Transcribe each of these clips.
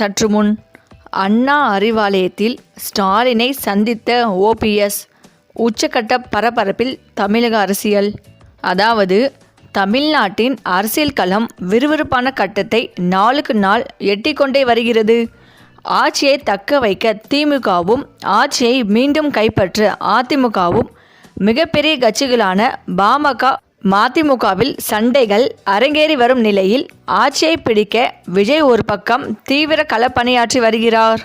சற்று முன் அண்ணா அறிவாலயத்தில் ஸ்டாலினை சந்தித்த ஓபிஎஸ் உச்சக்கட்ட பரபரப்பில் தமிழக அரசியல். அதாவது தமிழ்நாட்டின் அரசியல் களம் விறுவிறுப்பான கட்டத்தை நாளுக்கு நாள் எட்டிக்கொண்டே வருகிறது. ஆட்சியை தக்க வைக்க திமுகவும் ஆட்சியை மீண்டும் கைப்பற்ற அதிமுகவும் மிகப்பெரிய கட்சிகளான பாமக மதிமுகவில் சண்டைகள் அரங்கேறி வரும் நிலையில் ஆட்சியை பிடிக்க விஜய் ஒரு பக்கம் தீவிர களப்பணியாற்றி வருகிறார்.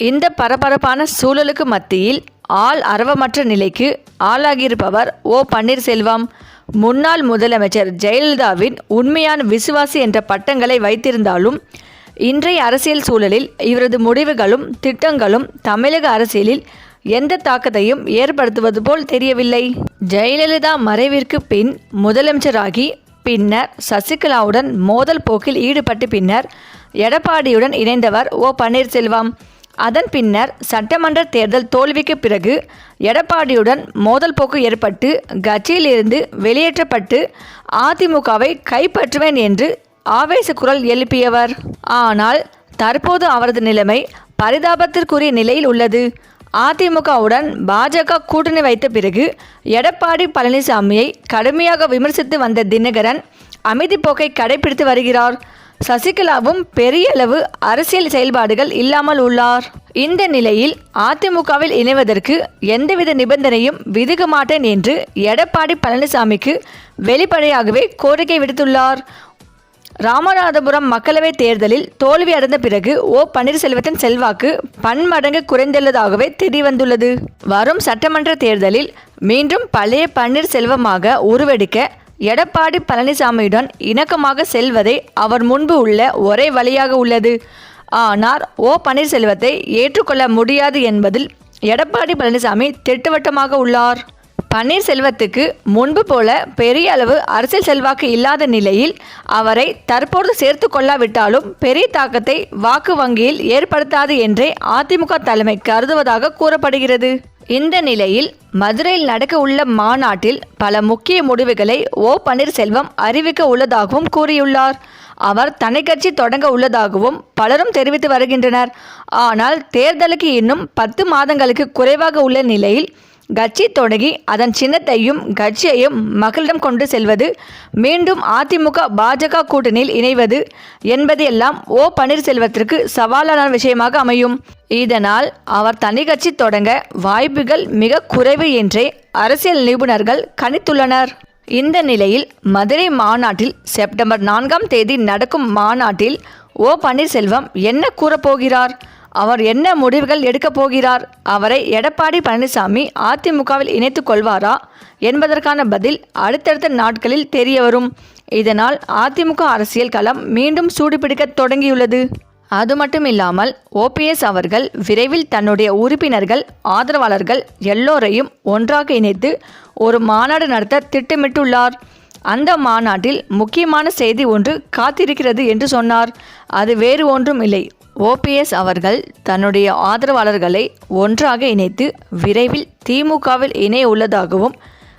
இந்த பரபரப்பான சூழலுக்கு மத்தியில் ஆள் அரவமற்ற நிலைக்கு ஆளாகியிருப்பவர் ஓ பன்னீர்செல்வம். முன்னாள் முதலமைச்சர் ஜெயலலிதாவின் உண்மையான விசுவாசி என்ற பட்டங்களை வைத்திருந்தாலும் இன்றைய அரசியல் சூழலில் இவரது முடிவுகளும் திட்டங்களும் தமிழக அரசியலில் எந்த தாக்கத்தையும் ஏற்படுத்துவது போல் தெரியவில்லை. ஜெயலலிதா மறைவிற்கு பின் முதலமைச்சராகி பின்னர் சசிகலாவுடன் மோதல் போக்கில் ஈடுபட்டு பின்னர் எடப்பாடியுடன் இணைந்தவர் ஓ பன்னீர்செல்வம். அதன் பின்னர் சட்டமன்ற தேர்தல் தோல்விக்கு பிறகு எடப்பாடியுடன் மோதல் போக்கு ஏற்பட்டு கட்சியிலிருந்து வெளியேற்றப்பட்டு அதிமுகவை கைப்பற்றுவேன் என்று ஆவேச குரல் எழுப்பியவர். ஆனால் தற்போது அவரது நிலைமை பரிதாபத்திற்குரிய நிலையில் உள்ளது. அதிமுகவுடன் பாஜக கூட்டணி வைத்த பிறகு எடப்பாடி பழனிசாமியை கடுமையாக விமர்சித்து வந்த தினகரன் அமைதி போக்கை கடைபிடித்து வருகிறார். சசிகலாவும் பெரிய அளவு அரசியல் செயல்பாடுகள் இல்லாமல் உள்ளார். இந்த நிலையில் அதிமுகவில் இணைவதற்கு எந்தவித நிபந்தனையும் விதிக்க மாட்டேன் என்று எடப்பாடி பழனிசாமிக்கு வெளிப்படையாகவே கோரிக்கை விடுத்துள்ளார். ராமநாதபுரம் மக்களவைத் தேர்தலில் தோல்வி அடைந்த பிறகு ஓ பன்னீர்செல்வத்தின் செல்வாக்கு பன்மடங்கு குறைந்துள்ளதாகவே தெரியவந்துள்ளது வரும் சட்டமன்ற தேர்தலில் மீண்டும் பழைய பன்னீர்செல்வமாக உருவெடுக்க எடப்பாடி பழனிசாமியுடன் இணக்கமாக செல்வதே அவர் முன்பு உள்ள ஒரே வழியாக உள்ளது. ஆனால் ஓ பன்னீர்செல்வத்தை ஏற்றுக்கொள்ள முடியாது என்பதில் எடப்பாடி பழனிசாமி திட்டவட்டமாக உள்ளார். பன்னீர்செல்வத்துக்கு முன்பு போல பெரிய அளவு அரசியல் செல்வாக்கு இல்லாத நிலையில் அவரை தற்போது சேர்த்து கொள்ளாவிட்டாலும் பெரிய தாக்கத்தை வாக்கு வங்கியில் ஏற்படுத்தாது என்றே அதிமுக தலைமை கருதுவதாக கூறப்படுகிறது. இந்த நிலையில் மதுரையில் நடக்க உள்ள மாநாட்டில் பல முக்கிய முடிவுகளை ஓ பன்னீர்செல்வம் அறிவிக்க உள்ளதாகவும் கூறியுள்ளார். அவர் தனி கட்சி தொடங்க உள்ளதாகவும் பலரும் தெரிவித்து வருகின்றனர். ஆனால் தேர்தலுக்கு இன்னும் பத்து மாதங்களுக்கு குறைவாக உள்ள நிலையில் கட்சி தொடங்கி அதன் சின்னத்தையும் கட்சியையும் மக்களிடம் கொண்டு செல்வது மீண்டும் அதிமுக பாஜக கூட்டணியில் இணைவது என்பதெல்லாம் ஓ பன்னீர்செல்வத்திற்கு சவாலான விஷயமாக அமையும். இதனால் அவர் தனி கட்சி தொடங்க வாய்ப்புகள் மிக குறைவு என்றே அரசியல் நிபுணர்கள் கணித்துள்ளனர். இந்த நிலையில் மதுரை மாநாட்டில் செப்டம்பர் நான்காம் தேதி நடக்கும் மாநாட்டில் ஓ பன்னீர்செல்வம் என்ன கூறப்போகிறார்? அவர் என்ன முடிவுகள் எடுக்கப் போகிறார்? அவரை எடப்பாடி பழனிசாமி அதிமுகவில் இணைத்துக் கொள்வாரா? என்பதற்கான பதில் அடுத்தடுத்த நாட்களில் தெரியவரும். இதனால் அதிமுக அரசியல் களம் மீண்டும் சூடுபிடிக்க தொடங்கியுள்ளது. அது மட்டும் இல்லாமல் ஓபிஎஸ் அவர்கள் விரைவில் தன்னுடைய உறுப்பினர்கள் ஆதரவாளர்கள் எல்லோரையும் ஒன்றாக இணைத்து ஒரு மாநாடு நடத்த திட்டமிட்டுள்ளார். அந்த மாநாட்டில் முக்கியமான செய்தி ஒன்று காத்திருக்கிறது என்று சொன்னார். அது வேறு ஒன்றும் இல்லை. ஓபிஎஸ் அவர்கள் தன்னுடைய ஆதரவாளர்களை ஒன்றாக இணைத்து விரைவில் திமுகவில் இணைய உள்ளதாகவும்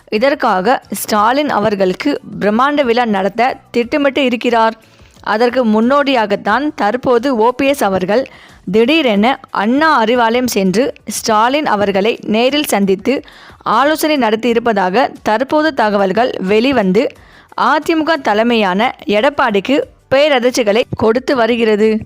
இதற்காக ஸ்டாலின் அவர்களுக்கு பிரம்மாண்ட விழா நடத்த திட்டமிட்டு இருக்கிறார். அதற்கு முன்னோடியாகத்தான் தற்போது ஓபிஎஸ் அவர்கள் திடீரென அண்ணா அறிவாலயம் சென்று ஸ்டாலின் அவர்களை நேரில் சந்தித்து ஆலோசனை நடத்தியிருப்பதாக தற்போது தகவல்கள் வெளிவந்து அதிமுக தலைமையான எடப்பாடிக்கு பேரதிர்ச்சிகளை கொடுத்து வருகிறது.